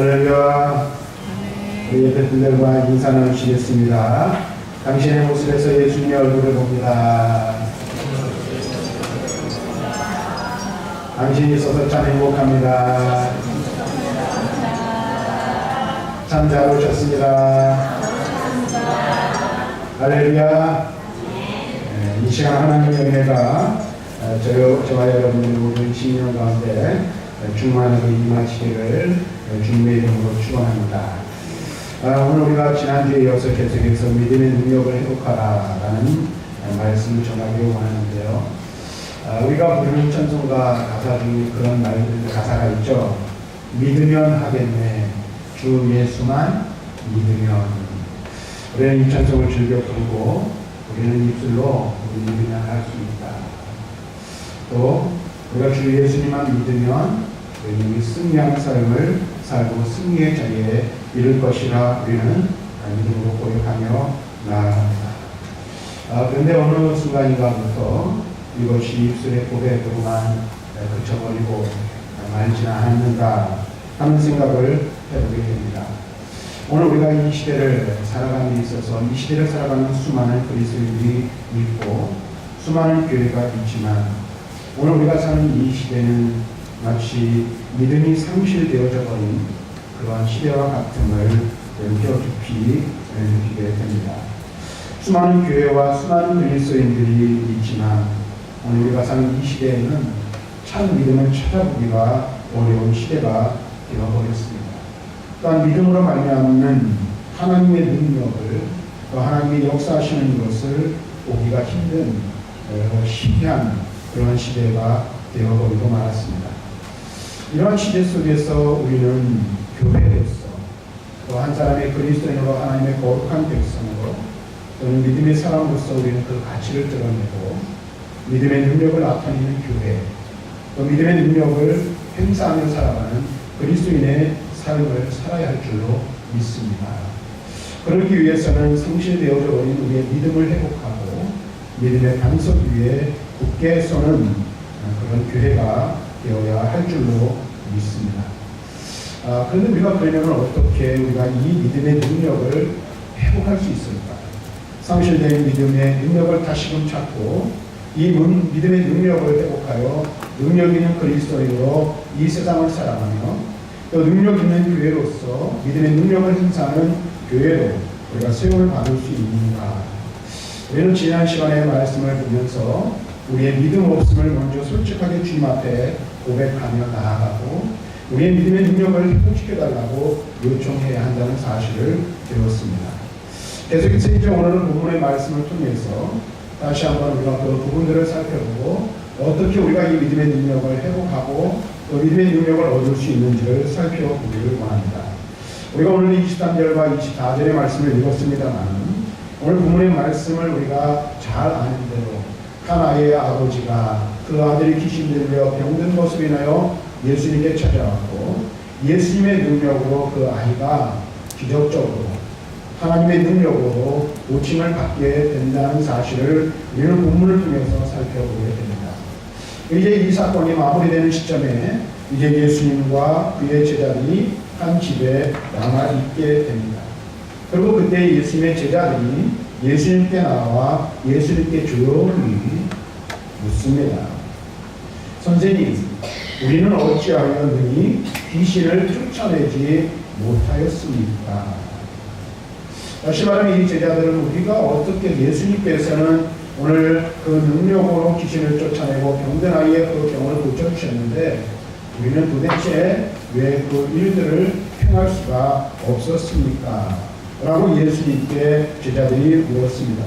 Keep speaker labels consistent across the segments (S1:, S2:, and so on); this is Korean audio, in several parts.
S1: 할렐루야. 우리 분들과 인사 나누시겠습니다. 당신의 모습에서 예수님의 얼굴을 봅니다. 당신이 있어서 참 행복합니다. 참 잘 오셨습니다. 할렐루야. 네, 이 시간 하나님의 은혜가 어, 저, 저와 여러분들 모든 시민 가운데 어, 충만하고 임하시기를 어, 주님의 이름으로 축원합니다. 아, 오늘 우리가 지난주에 이어서 계속해서 믿음의 능력을 회복하라라는 어, 말씀을 전하기 원하는데요. 아, 우리가 부르는 찬송가 가사 중에 그런 말 가사가 있죠. 믿으면 하겠네. 주 예수만 믿으면. 우리는 이 찬송을 즐겨 부르고 우리는 입술로 우리 믿으면 할 수 있다. 또 우리가 주 예수님만 믿으면 우리는 승리한 삶을 살고 승리의 자리에 이를 것이라 우리는 믿음으로 고백하며 나아갑니다. 아, 그런데 어느 순간인가부터 이것이 입술의 고백으로만 그쳐버리고 말지는 않는다 하는 생각을 해보게 됩니다. 오늘 우리가 이 시대를 살아가는 데 있어서 이 시대를 살아가는 수많은 그리스도인들이 있고 수많은 교회가 있지만 오늘 우리가 사는 이 시대는 마치 믿음이 상실되어져 버린 그러한 시대와 같음을 뼈 깊이 느끼게 됩니다. 수많은 교회와 수많은 그리스도인들이 있지만 오늘 우리가 사는 이 시대에는 참 믿음을 찾아보기가 어려운 시대가 되어버렸습니다. 또한 믿음으로 말미암는 하나님의 능력을 또 하나님의 역사하시는 것을 보기가 힘든 어, 시대한 그런 시대가 되어버리고 말았습니다. 이러한 시대 속에서 우리는 교회로서 또 한 사람의 그리스도인으로 하나님의 거룩한 백성으로 또는 믿음의 사람으로서 우리는 그 가치를 드러내고 믿음의 능력을 나타내는 교회 또 믿음의 능력을 행사하며 살아가는 그리스도인의 삶을 살아야 할 줄로 믿습니다. 그러기 위해서는 성실되어져 버린 우리의 믿음을 회복하고 믿음의 반석 위에 굳게 서는 그런 교회가 되어야 할 줄로 믿습니다. 아, 그런데 우리가 그러면 어떻게 우리가 이 믿음의 능력을 회복할 수 있을까? 상실된 믿음의 능력을 다시금 찾고 이 문, 믿음의 능력을 회복하여 능력 있는 그리스도인으로 이 세상을 살아가며 또 능력 있는 교회로서 믿음의 능력을 행사하는 교회로 우리가 세움을 받을 수 있는가? 우리는 지난 시간에 말씀을 보면서 우리의 믿음 없음을 먼저 솔직하게 주님 앞에 고백하며 나아가고 우리의 믿음의 능력을 회복시켜달라고 요청해야 한다는 사실을 배웠습니다. 계속해서 이제 오늘은 본문의 말씀을 통해서 다시 한번 우리가 그 부분들을 살펴보고 어떻게 우리가 이 믿음의 능력을 회복하고 또 믿음의 능력을 얻을 수 있는지를 살펴보기를 원합니다. 우리가 오늘 23절과 24절의 말씀을 읽었습니다만 오늘 본문의 말씀을 우리가 잘 아는 대로 하나의 아버지가 그 아들이 귀신 들려 병든 것으로 인하여 예수님께 찾아왔고 예수님의 능력으로 그 아이가 기적적으로 하나님의 능력으로 고침을 받게 된다는 사실을 우리는 본문을 통해서 살펴보게 됩니다. 이제 이 사건이 마무리되는 시점에 이제 예수님과 그의 제자들이 한 집에 남아 있게 됩니다. 그리고 그때 예수님의 제자들이 예수님께 나와 예수님께 조용히 묻습니다. 선생님, 우리는 어찌하여 능히 귀신을 쫓아내지 못하였습니까? 다시 말하면 이 제자들은 우리가 어떻게 예수님께서는 오늘 그 능력으로 귀신을 쫓아내고 병든 아이의 그 병을 고쳐주셨는데 우리는 도대체 왜 그 일들을 행할 수가 없었습니까? 라고 예수님께 제자들이 물었습니다.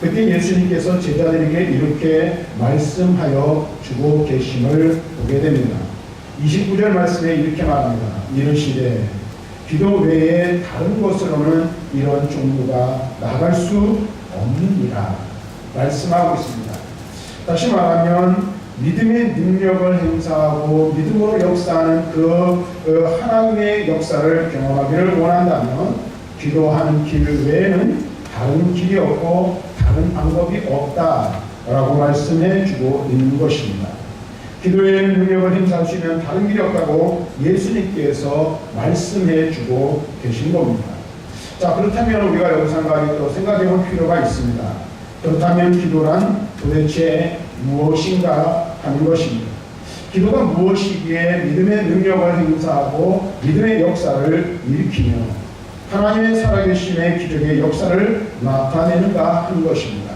S1: 그때 예수님께서 제자들에게 이렇게 말씀하여 주고 계심을 보게 됩니다. 29절 말씀에 이렇게 말합니다. 이르시되 기도 외에 다른 것으로는 이런 종류가 나갈 수 없느니라 말씀하고 있습니다. 다시 말하면 믿음의 능력을 행사하고 믿음으로 역사하는 그, 그 하나님의 역사를 경험하기를 원한다면 기도하는 길 외에는 다른 길이 없고 다른 방법이 없다라고 말씀해 주고 있는 것입니다. 기도에는 능력을 행사할 수 있는 다른 길이 없다고 예수님께서 말씀해 주고 계신 겁니다. 자, 그렇다면 우리가 또 생각해 볼 필요가 있습니다. 그렇다면 기도란 도대체 무엇인가 하는 것입니다. 기도가 무엇이기에 믿음의 능력을 행사하고 믿음의 역사를 일으키며 하나님의 살아계심의 기적의 역사를 나타내는가 하는 것입니다.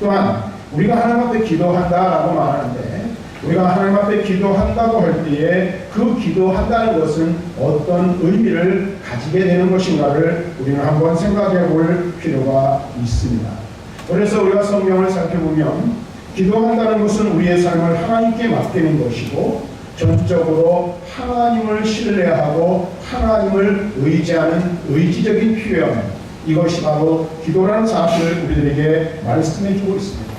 S1: 또한 우리가 하나님 앞에 기도한다라고 말하는데 우리가 하나님 앞에 기도한다고 할 때에 그 기도한다는 것은 어떤 의미를 가지게 되는 것인가를 우리는 한번 생각해 볼 필요가 있습니다. 그래서 우리가 성경을 살펴보면 기도한다는 것은 우리의 삶을 하나님께 맡기는 것이고 전적으로 하나님을 신뢰하고 하나님을 의지하는 의지적인 표현 이것이 바로 기도라는 사실을 우리들에게 말씀해 주고 있습니다.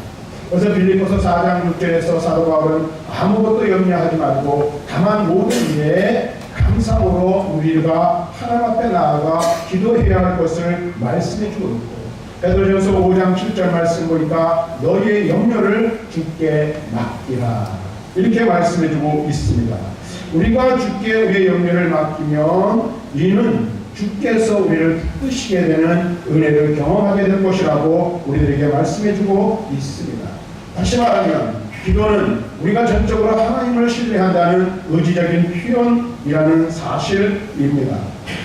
S1: 그래서 빌립보서 4장 6절에서 사도 바울은 아무것도 염려하지 말고 다만 모든 일에 감사로 우리가 하나님 앞에 나아가 기도해야 할 것을 말씀해 주고 있고 베드로전서 5장 7절 말씀 보니까 너희의 염려를 주께 맡기라 이렇게 말씀해 주고 있습니다. 우리가 주께 우리의 염려를 맡기면 이는 주께서 우리를 기쁘시게 되는 은혜를 경험하게 될 것이라고 우리들에게 말씀해 주고 있습니다. 다시 말하면 기도는 우리가 전적으로 하나님을 신뢰한다는 의지적인 표현이라는 사실입니다.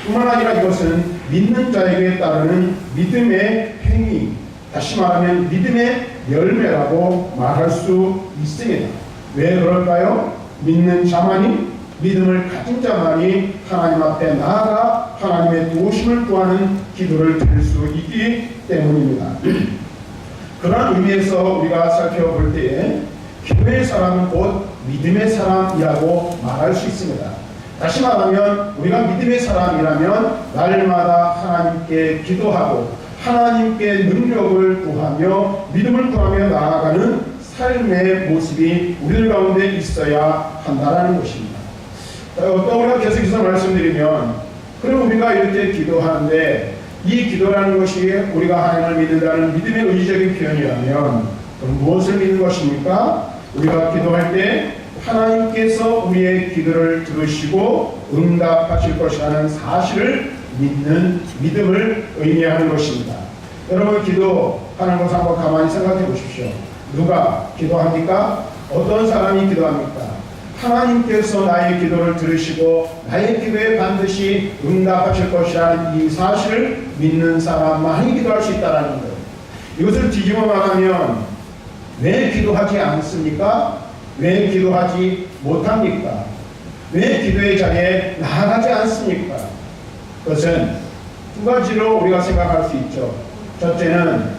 S1: 뿐만 아니라 이것은 믿는 자에게 따르는 믿음의 행위, 다시 말하면 믿음의 열매라고 말할 수 있습니다. 왜 그럴까요? 믿는 자만이 믿음을 가진 자만이 하나님 앞에 나아가 하나님의 도우심을 구하는 기도를 드릴 수 있기 때문입니다. 그런 의미에서 우리가 살펴볼 때에 기도의 사람은 곧 믿음의 사람이라고 말할 수 있습니다. 다시 말하면 우리가 믿음의 사람이라면 날마다 하나님께 기도하고 하나님께 능력을 구하며 믿음을 구하며 나아가는 삶의 모습이 우리들 가운데 있어야 한다는 것입니다. 우리가 계속해서 말씀드리면 그럼 우리가 이렇게 기도하는데 이 기도라는 것이 우리가 하나님을 믿는다는 믿음의 의지적인 표현이라면 그럼 무엇을 믿는 것입니까? 우리가 기도할 때 하나님께서 우리의 기도를 들으시고 응답하실 것이라는 사실을 믿는 믿음을 의미하는 것입니다. 여러분 기도하는 것을 한번 가만히 생각해 보십시오. 누가 기도합니까? 어떤 사람이 기도합니까? 하나님께서 나의 기도를 들으시고 나의 기도에 반드시 응답하실 것이라는 이 사실을 믿는 사람만이 기도할 수 있다는 거예요. 이것을 뒤집어 말하면 왜 기도하지 않습니까? 왜 기도하지 못합니까? 왜 기도의 자리에 나아가지 않습니까? 그것은 두 가지로 우리가 생각할 수 있죠. 첫째는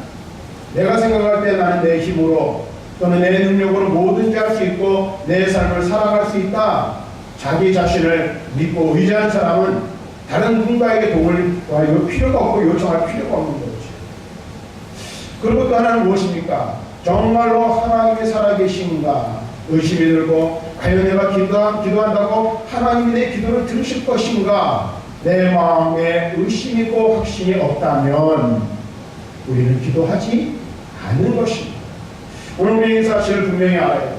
S1: 내가 생각할 때 나는 내 힘으로 또는 내 능력으로 뭐든지 할 수 있고 내 삶을 살아갈 수 있다. 자기 자신을 믿고 의지하는 사람은 다른 누군가에게 도움을 구할 필요가 없고 요청할 필요가 없는 거죠. 그리고 또 하나는 무엇입니까? 정말로 하나님이 살아계신가 의심이 들고 과연 내가 기도, 기도한다고 하나님이 내 기도를 들으실 것인가 내 마음에 의심이 있고 확신이 없다면 우리는 기도하지 않는 것입니다. 오늘 우리 이 사실을 분명히 알아야 돼요.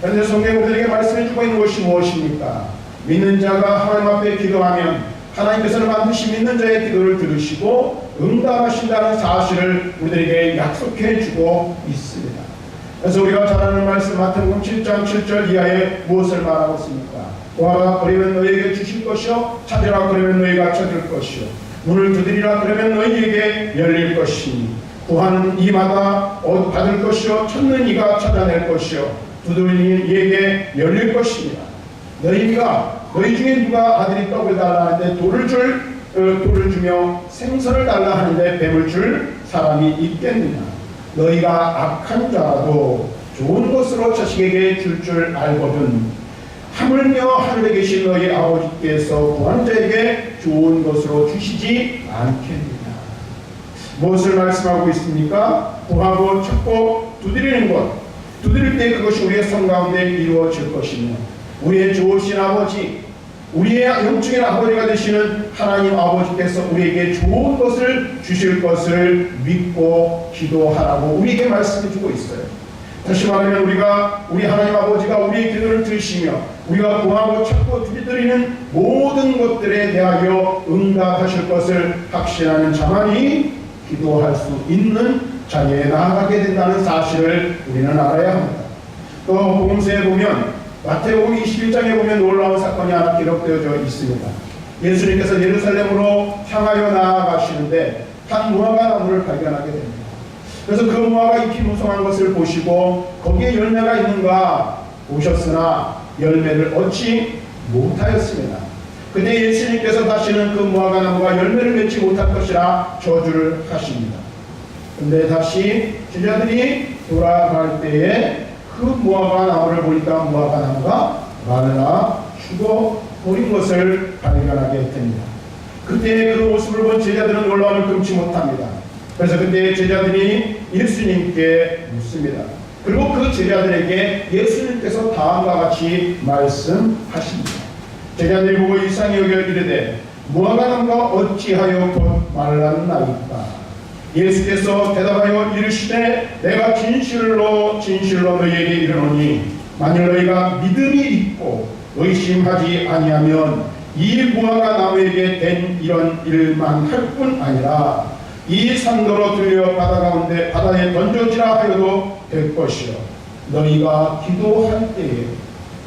S1: 그런데 성경 우리에게 말씀해 주고 있는 것이 무엇입니까? 믿는 자가 하나님 앞에 기도하면 하나님께서는 반드시 믿는 자의 기도를 들으시고 응답하신다는 사실을 우리들에게 약속해 주고 있습니다. 그래서 우리가 잘 아는 말씀 마태복음 7장 7절 이하에 무엇을 말하고 있습니까? 구하라 그러면 너에게 주실 것이요 찾으라 그러면 너희가 찾을 것이요 문을 두드리라 그러면 너희에게 열릴 것이니 구하는 이마다 얻 받을 것이요 찾는 이가 찾아낼 것이요 두드리는 이에게 열릴 것입니다. 너희가 너희 중에 누가 아들이 떡을 달라 하는데 돌을 줄 어, 돌을 주며 생선을 달라 하는데 뱀을 줄 사람이 있겠느냐? 너희가 악한 자라도 좋은 것으로 자식에게 줄줄 알거든. 하물며 하늘에 계신 너희 아버지께서 구하는 자에게 좋은 것으로 주시지 않겠느냐? 무엇을 말씀하고 있습니까? 구하고 찾고 두드리는 것. 두드릴 때 그것이 우리의 삶 가운데 이루어질 것이며 우리의 좋으신 아버지, 우리의 영적인 아버지가 되시는 하나님 아버지께서 우리에게 좋은 것을 주실 것을 믿고 기도하라고 우리에게 말씀해 주고 있어요. 다시 말하면 우리가 우리 하나님 아버지가 우리의 기도를 들으시며 우리가 구하고 찾고 두드리는 모든 것들에 대하여 응답하실 것을 확신하는 자만이 기도할 수 있는 자리에 나아가게 된다는 사실을 우리는 알아야 합니다. 또 복음서에 보면 마태복음 21장에 보면 놀라운 사건이 하나 기록되어져 있습니다. 예수님께서 예루살렘으로 향하여 나아가시는데 한 무화과 나무를 발견하게 됩니다. 그래서 그 무화과 잎이 무성한 것을 보시고 거기에 열매가 있는가 보셨으나 열매를 얻지 못하였습니다. 그때 예수님께서 다시는 그 무화과 나무가 열매를 맺지 못할 것이라 저주를 하십니다. 근데 다시 제자들이 돌아갈 때에 그 무화과 나무를 보니까 무화과 나무가 마르나 죽어 버린 것을 발견하게 됩니다. 그때 그 모습을 본 제자들은 놀라움을 금치 못합니다. 그래서 그때 제자들이 예수님께 묻습니다. 그리고 그 제자들에게 예수님께서 다음과 같이 말씀하십니다. 제자들이 보고 이상히 여겨 이르되 무화과 나무가 어찌하여 곧 말랐나이까 예수께서 대답하여 이르시되 내가 진실로 진실로 너희에게 이르노니 만일 너희가 믿음이 있고 의심하지 아니하면 이 무화과 나무에게 된 이런 일만 할 뿐 아니라 이 산도로 들려 바다 가운데 바다에 던져지라 하여도 될 것이요 너희가 기도할 때에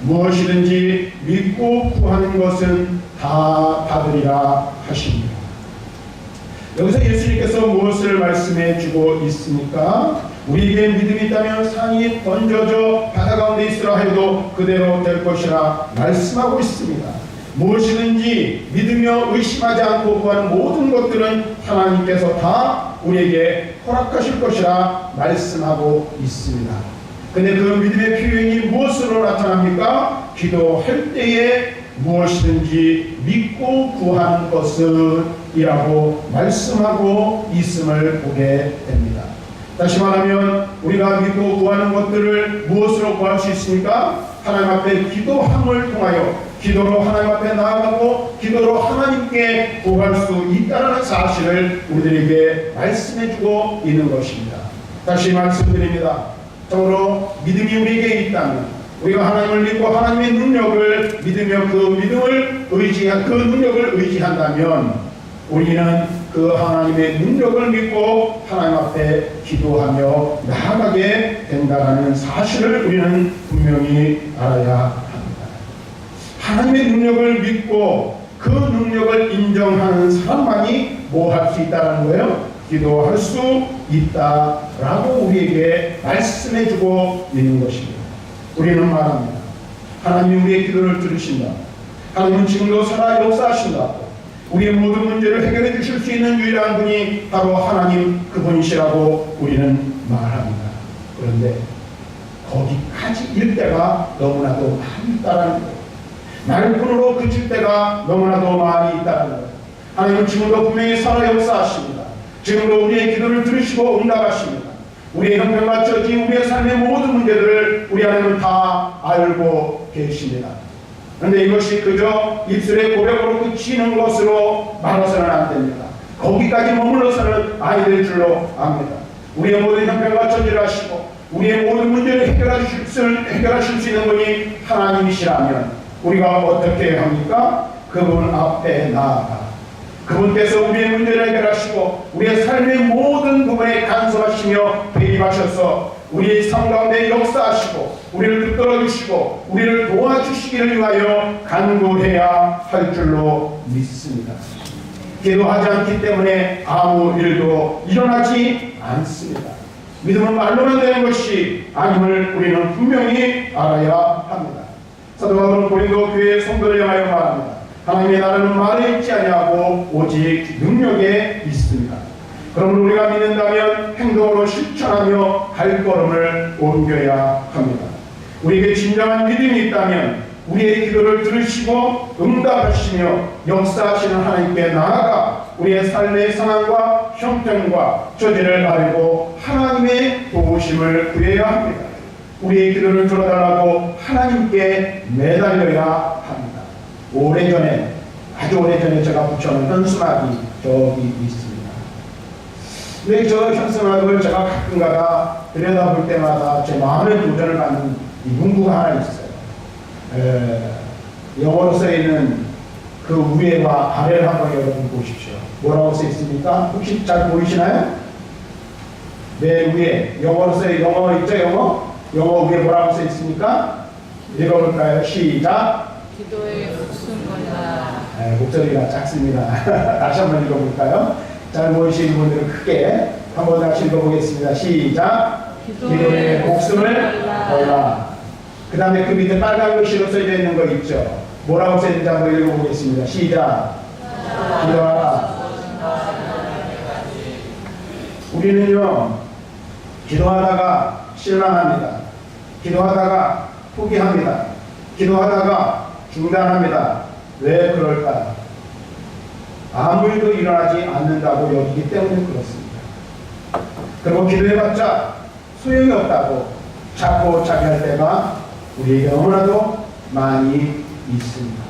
S1: 무엇이든지 믿고 구하는 것은 다 받으리라 하십니다. 여기서 예수님께서 무엇을 말씀해 주고 있습니까? 우리에게 믿음이 있다면 산이 던져져 바다 가운데 있으라 해도 그대로 될 것이라 말씀하고 있습니다. 무엇이든지 믿으며 의심하지 않고 구하는 모든 것들은 하나님께서 다 우리에게 허락하실 것이라 말씀하고 있습니다. 근데 그 믿음의 필요인이 무엇으로 나타납니까? 기도할 때에 무엇이든지 믿고 구하는 것은 이라고 말씀하고 있음을 보게 됩니다. 다시 말하면 우리가 믿고 구하는 것들을 무엇으로 구할 수 있습니까? 하나님 앞에 기도함을 통하여 기도로 하나님 앞에 나아가고 기도로 하나님께 구할 수 있다는 사실을 우리들에게 말씀해주고 있는 것입니다. 다시 말씀드립니다. 참으로 믿음이 우리에게 있다면 우리가 하나님을 믿고 하나님의 능력을 믿으며 그 믿음을 의지한 그 능력을 의지한다면 우리는 그 하나님의 능력을 믿고 하나님 앞에 기도하며 나아가게 된다는 사실을 우리는 분명히 알아야. 하나님의 능력을 믿고 그 능력을 인정하는 사람만이 뭐 할 수 있다는 거예요? 기도할 수 있다라고 우리에게 말씀해주고 있는 것입니다. 우리는 말합니다. 하나님 우리의 기도를 들으신다. 하나님은 지금도 살아 역사하신다. 우리의 모든 문제를 해결해 주실 수 있는 유일한 분이 바로 하나님 그분이시라고 우리는 말합니다. 그런데 거기까지 일 때가 너무나도 있다는 거예요. 말뿐으로 그칠 때가 너무나도 많이 있다는 거예요. 하나님은 지금도 분명히 살아 역사하십니다. 지금도 우리의 기도를 들으시고 응답하십니다. 우리의 형편과 처지, 우리의 삶의 모든 문제들을 우리 하나님은 다 알고 계십니다. 그런데 이것이 그저 입술의 고백으로 그치는 것으로 말아서는 안 됩니다. 거기까지 머물러서는 아이들 줄로 압니다. 우리의 모든 형편과 처지를 하시고 우리의 모든 문제를 해결하실 수, 해결하실 수 있는 분이 하나님이시라면 우리가 어떻게 합니까? 그분 앞에 나아가 그분께서 우리의 문제를 해결하시고 우리의 삶의 모든 부분에 간섭하시며 배입하셔서 우리의 삶 가운데 역사하시고 우리를 붙들어 주시고 우리를 도와주시기를 위하여 간구해야 할 줄로 믿습니다. 기도하지 않기 때문에 아무 일도 일어나지 않습니다. 믿음은 말로만 되는 것이 아님을 우리는 분명히 알아야 합니다. 사도 바울은 고린도 교회 성도를 향하여 말합니다. 하나님의 나라는 말에 있지 아니하고 오직 능력에 있습니다. 그러므로 우리가 믿는다면 행동으로 실천하며 발걸음을 옮겨야 합니다. 우리에게 진정한 믿음이 있다면 우리의 기도를 들으시고 응답하시며 역사하시는 하나님께 나아가 우리의 삶의 상황과 형편과 처지를 알고 하나님의 도우심을 구해야 합니다. 우리의 기도를 들어달라고 하나님께 매달려야 합니다. 오래전에 아주 오래전에 제가 붙여놓은 현수막이 저기 있습니다. 근데 저 현승학을 제가 가끔가다 들여다볼 때마다 제 마음의 도전을 받는 이 문구가 하나 있어요. 에, 영어로 써 있는 그 위에와 아래를 한번 여러분 보십시오. 뭐라고 써 있습니까? 혹시 잘 보이시나요? 맨 위에 영어로 써 영어 있죠 영어? 영어 위에 뭐라고 써 있습니까? 읽어볼까요? 시작.
S2: 기도의 목숨 걸라
S1: 네, 목소리가 작습니다. 다시 한번 읽어볼까요? 잘 보이시는 분들은 크게 한번 다시 읽어보겠습니다. 시작. 기도의 목숨을 걸라. 그 다음에 그 밑에 빨간 글씨로 써져 있는 거 있죠? 뭐라고 써 있는지 한번 읽어보겠습니다. 시작. 기도하라. 우리는요, 기도하다가 실망합니다. 기도하다가 포기합니다. 기도하다가 중단합니다. 왜 그럴까? 아무 일도 일어나지 않는다고 여기기 때문에 그렇습니다. 그리고 기도해봤자 소용이 없다고 자꾸 자기할 때가 우리에게 너무나도 많이 있습니다.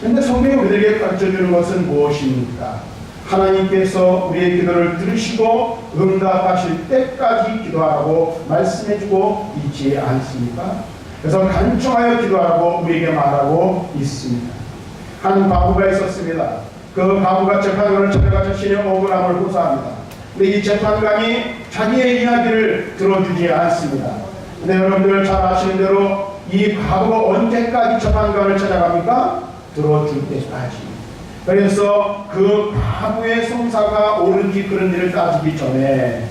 S1: 그런데 성경이 우리에게 가르쳐주는 것은 무엇입니까? 하나님께서 우리의 기도를 들으시고 응답하실 때까지 기도하라고 말씀해주고 있지 않습니까? 그래서 간청하여 기도하라고 우리에게 말하고 있습니다. 한 과부가 있었습니다. 그 과부가 재판관을 찾아가 자신의 억울함을 호소합니다. 근데 이 재판관이 자기의 이야기를 들어주지 않습니다. 근데 여러분들 잘 아시는 대로 이 과부가 언제까지 재판관을 찾아갑니까? 들어줄 때까지. 그래서 그 과부의 성사가 옳은지 그런지를 따지기 전에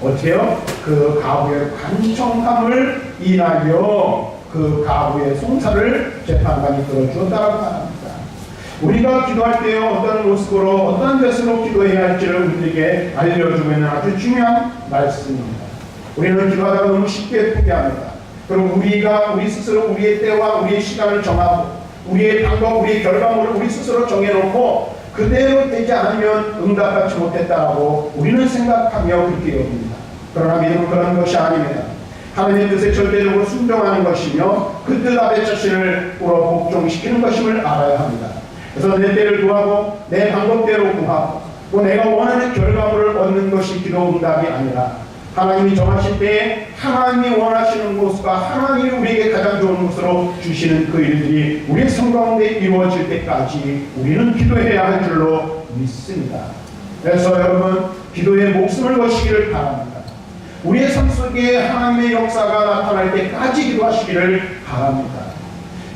S1: 어때요? 그 가부의 관청함을 인하여 그 가부의 송사를 재판관이 들어주었다고 말합니다. 우리가 기도할 때 어떤 모습으로 어떤 것으로 기도해야 할지를 우리에게 알려주고 있는 아주 중요한 말씀입니다. 우리는 기도하다가 너무 쉽게 포기합니다. 그럼 우리가 우리 스스로 우리의 때와 우리의 시간을 정하고 우리의 방법, 우리의 결과물을 우리 스스로 정해놓고 그대로 되지 않으면 응답받지 못했다라고 우리는 생각하며 그렇게 여깁니다. 그러나 믿음은 그런 것이 아닙니다. 하나님의 뜻에 절대적으로 순종하는 것이며 그 뜻 앞에 자신을 불어 복종시키는 것임을 알아야 합니다. 그래서 내 때를 구하고 내 방법대로 구하고 또 내가 원하는 결과물을 얻는 것이 기도 응답이 아니라 하나님이 정하실 때에 하나님이 원하시는 곳과 하나님이 우리에게 가장 좋은 곳으로 주시는 그 일들이 우리의 삶 가운데 이루어질 때까지 우리는 기도해야 할 줄로 믿습니다. 그래서 여러분 기도에 목숨을 거시기를 바랍니다. 우리의 삶 속에 하나님의 역사가 나타날 때까지 기도하시기를 바랍니다.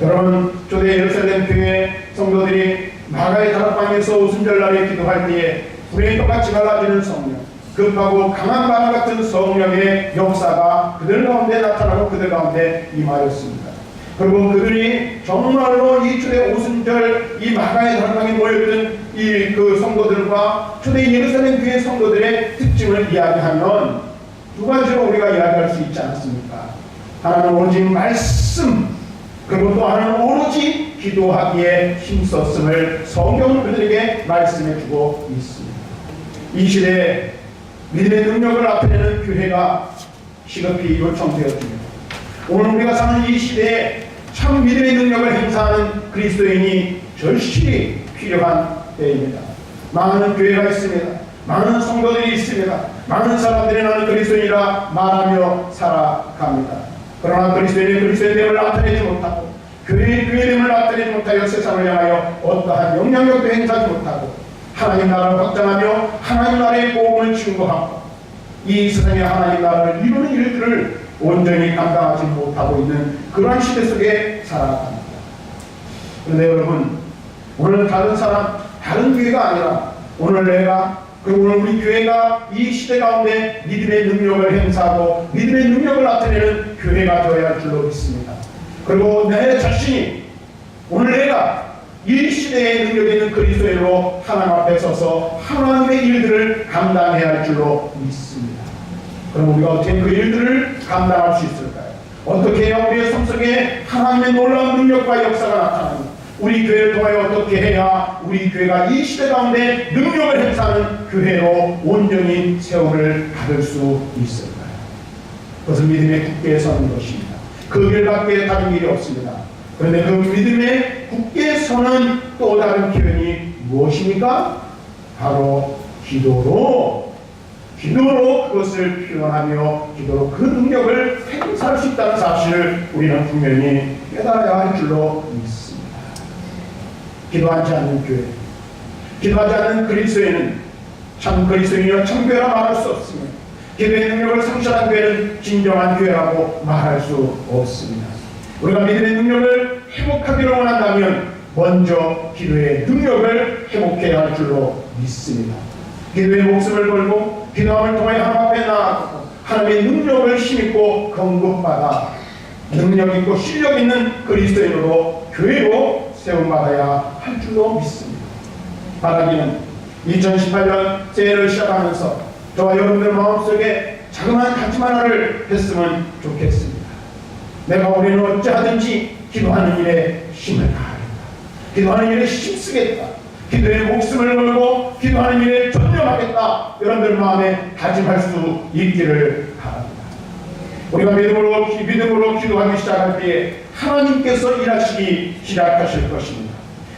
S1: 여러분 초대 예루살렘 교회 성도들이 마가의 다락방에서 오순절날에 기도할 때에 불의 똑같이 갈라지는 성령 급하고 강한 바람 같은 성령의 역사가 그들 가운데 나타나고 그들 가운데 임하였습니다. 그리고 그들이 정말로 이 초대 오순절 이 마가의 다락방에 모였던 이 그 성도들과 초대 예루살렘 교회 성도들의 특징을 이야기하면 두 가지로 우리가 이야기할 수 있지 않습니까? 하나는 오로지 말씀, 그리고 또 하나는 오로지 기도하기에 힘썼음을 성경은 그들에게 말씀해 주고 있습니다. 이 시대에 믿음의 능력을 나타내는 교회가 시급히 요청되었습니다. 오늘 우리가 사는 이 시대에 참 믿음의 능력을 행사하는 그리스도인이 절실히 필요한 때입니다. 많은 교회가 있습니다. 많은 성도들이 있습니다. 많은 사람들이 나는 그리스도인이라 말하며 살아갑니다. 그러나 그리스도인의 그리스도인됨을 나타내지 못하고 교회의 교회됨을 나타내지 못하여 세상을 향하여 어떠한 영향력도 행사하지 못하고 하나님 나라를 확장하며 하나님 나라의 복음을 증거하고 이 세상에 하나님 나라를 이루는 일들을 온전히 감당하지 못하고 있는 그러한 시대 속에 살아갑니다. 그런데 여러분 오늘 다른 사람 다른 교회가 아니라 오늘 내가 그리고 오늘 우리 교회가 이 시대 가운데 믿음의 능력을 행사하고 믿음의 능력을 나타내는 교회가 되어야 할 줄로 믿습니다. 그리고 내 자신이 오늘 내가 이 시대의 능력 있는 그리스도인으로 하나님 앞에 서서 하나님의 일들을 감당해야 할 줄로 믿습니다. 그럼 우리가 어떻게 그 일들을 감당할 수 있을까요? 어떻게 해야 우리의 삶 속에 하나님의 놀라운 능력과 역사가 나타납니까? 우리 교회를 통하여 어떻게 해야 우리 교회가 이 시대 가운데 능력을 행사하는 교회로 온전히 세움을 받을 수 있을까요? 그것은 믿음의 굳게 서는 것입니다. 그 길밖에 다른 길이 없습니다. 그런데 그 믿음의 굳게 서는 또 다른 표현이 무엇입니까? 바로 기도로 기도로 그것을 표현하며 기도로 그 능력을 행사할 수 있다는 사실을 우리는 분명히 깨달아야 할 줄로 믿습니다. 기도하지 않는 교회, 기도하지 않는 그리스도인은 참 그리스도인이여 참 교회라 말할 수 없으며 기도의 능력을 상실한 교회는 진정한 교회라고 말할 수 없습니다. 우리가 믿음의 능력을 회복하기를 원한다면 먼저 기도의 능력을 회복해야 할 줄로 믿습니다. 기도의 목숨을 걸고 기도함을 통해 하나님 앞에 나아가고 하나님의 능력을 힘입고 건급받아 능력 있고 실력 있는 그리스도인으로 교회로 세움받아야 할 줄로 믿습니다. 바라기는 2018년 새해를 시작하면서 저와 여러분들 마음속에 자그마한 다짐 하나를 했으면 좋겠습니다. 내가 우리는 어찌하든지 기도하는 일에 힘을 다하겠다. 기도하는 일에 힘쓰겠다. 기도에 목숨을 걸고 기도하는 일에 전념하겠다. 여러분들 마음에 다짐할 수 있기를 바랍니다. 우리가 믿음으로, 기- 믿음으로 기도하기 시작할 때에 하나님께서 일하시기 시작하실 것입니다.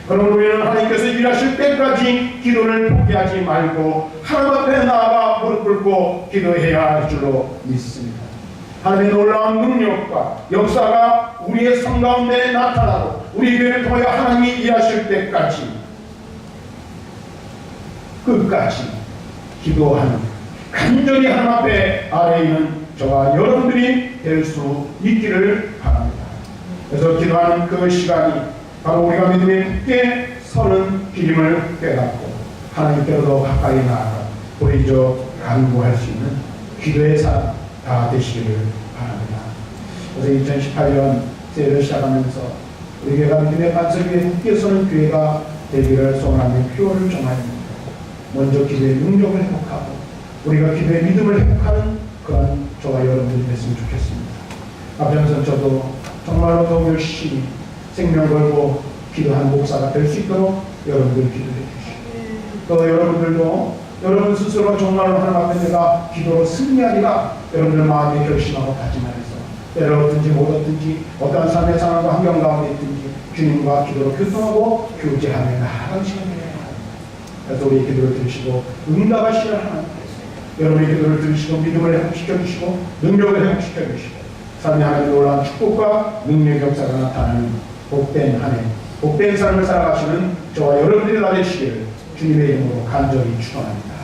S1: 그러면 우리는 하나님께서 일하실 때까지 기도를 포기하지 말고 하나님 앞에 나아가 무릎 꿇고 기도해야 할 줄로 믿습니다. 하나님의 놀라운 능력과 역사가 우리의 삶 가운데 나타나고 우리 교회를 통하여 하나님이 일하실 때까지 끝까지 기도하는 간절히 하나님 앞에 아래 있는 저와 여러분들이 될 수 있기를 바랍니다. 그래서 기도하는 그 시간이 바로 우리가 믿음에 굳게 서는 길임을 깨닫고 하나님께로 더 가까이 나아가 우리 저 간구할 수 있는 기도의 사람 다 되시기를 바랍니다. 그래서 2018년 새해를 시작하면서 우리 교회가 믿음의 반석 위에 굳게 서는 교회가 되기를 소원하며 표어를 정하입니다. 먼저 기도의 능력을 회복하고 우리가 기도의 믿음을 회복하는 그런 저와 여러분들이 됐으면 좋겠습니다. 앞서서 저도 정말로 더 열심히 생명 걸고 기도한 목사가 될 수 있도록 여러분들 기도해 주시고 또 여러분들도 여러분 스스로 정말로 하나님 앞에 내가 기도로 승리하리라 여러분들 마음에 결심하고 다짐하면서 못 얻든지 어떠한 삶의 상황과 환경 가운데 있든지 주님과 기도로 교통하고 교제하며 나아가는 시간이 되어야 합니다. 그래서 우리 기도를 들으시고 응답하시는 하나님께서 여러분의 기도를 들으시고 믿음을 회복시켜 주시고 능력을 회복시켜 주시고 삶의 하나님의 놀라운 축복과 능력의 역사가 나타나는 복된 한 해, 복된 삶을 살아가시는 저와 여러분들이 나되시기를 주님의 이름으로 간절히 축원합니다.